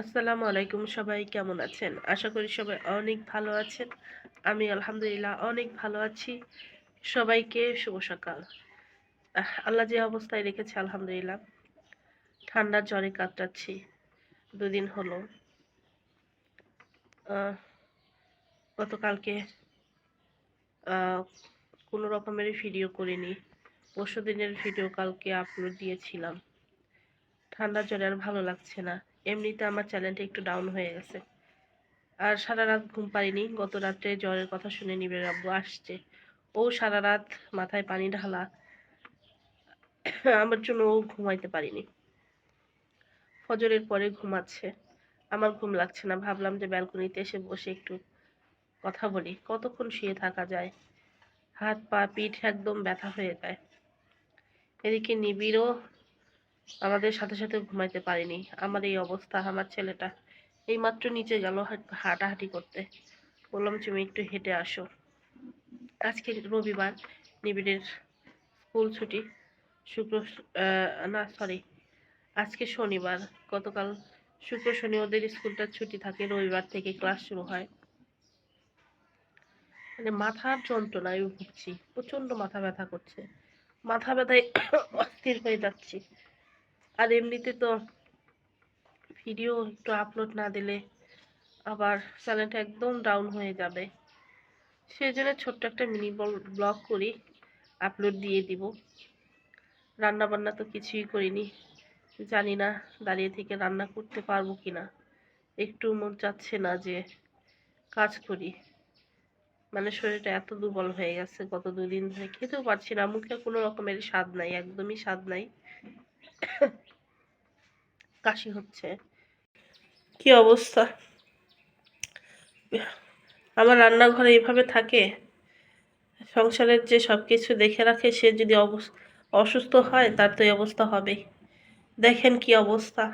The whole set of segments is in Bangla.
আসসালামু আলাইকুম সবাই, কেমন আছেন? আশা করি সবাই অনেক ভালো আছেন। আমি আলহামদুলিল্লাহ অনেক ভালো আছি। সবাইকে শুভ সকাল। আল্লাহ যে অবস্থায় রেখেছে, আলহামদুলিল্লাহ। ঠান্ডার জ্বরে কাটাচ্ছি দুদিন হলো। গতকালকে কোনো রকমের ভিডিও করিনি। পরশু দিনের ভিডিও কালকে আপলোড দিয়েছিলাম। ঠান্ডার জ্বরে আর ভালো লাগছে না। এমনিতে আমার চ্যানেলটা একটু ডাউন হয়ে গেছে। আর সারা রাত ঘুম পারিনি গত রাত্রে জ্বরের কথা শুনে নিবে আব্বু আসছে। ও সারা রাত মাথায় পানি ঢালা। আমার জন্য ও ঘুমাইতে পারিনি। ফজরের পরে ঘুমাচ্ছে। আমার ঘুম লাগছে না। ভাবলাম যে ব্যালকনিতে এসে বসে একটু কথা বলি। কতক্ষণ শুয়ে থাকা যায়? হাত পা, পিঠ একদম ব্যথা হয়ে যায়। এদিকে নিবিড়ও আমাদের সাথে সাথে ঘুমাইতে পারিনি। আমার এই অবস্থা, আমার ছেলেটা। এই মাত্র নিচে গেল হাট- হাঁটাহাঁটি করতে। বললাম, তুমি একটু হেঁটে আসো। আজকে রবিবার, নিবিড়ের স্কুল ছুটি। শুক্র না সরি আজকে শনিবার। গতকাল শুক্র, শনি ওদের স্কুলটা ছুটি থাকে, রবিবার থেকে ক্লাস শুরু হয়। মানে মাথার যন্ত্রণায় ভুগছি প্রচণ্ড মাথা ব্যথা করছে। মাথা ব্যথায় অস্থির হয়ে যাচ্ছি। আর এমনিতে তো ভিডিও একটু আপলোড না দিলে আবার চ্যানেলটা একদম ডাউন হয়ে যাবে। সেই জন্য ছোট্ট একটা মিনি ব্লগ করি আপলোড দিয়ে দিব। রান্না বান্না তো কিছুই করিনি, জানি না দাঁড়িয়ে থেকে রান্না করতে পারব কি না একটু মন চাচ্ছে না যে কাজ করি। মানে শরীরটা এত দুর্বল হয়ে গেছে, গত দুদিন ধরে খেতেও পারছি না, মুখে কোনো রকমের স্বাদ নাই, একদমই স্বাদ নাই। কাশি হচ্ছে। কি অবস্থা? আমার রান্নাঘরে এইভাবে থাকে? সংসারের যে সব কিছু দেখে রাখে, সে যদি অসুস্থ হয়, তার তো এই অবস্থা হবেই। দেখেন কি অবস্থা।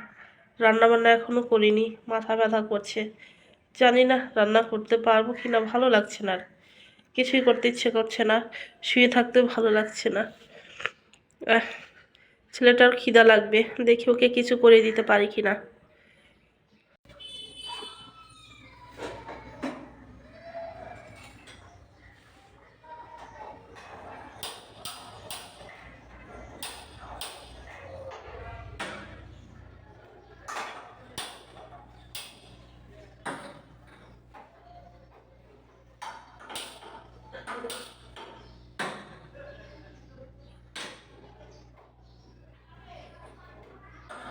রান্না বান্না এখনও করিনি, মাথা ব্যথা করছে। জানি না রান্না করতে পারব কি না ভালো লাগছে না। কিছুই করতে ইচ্ছে করছে না, শুয়ে থাকতেও ভালো লাগছে না। ছেলেটার খিদা লাগবে দেখি ওকে কিছু করে দিতে পারি কি না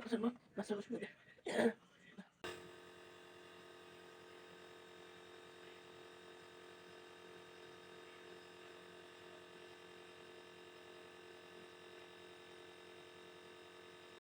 Masarap. Masarap.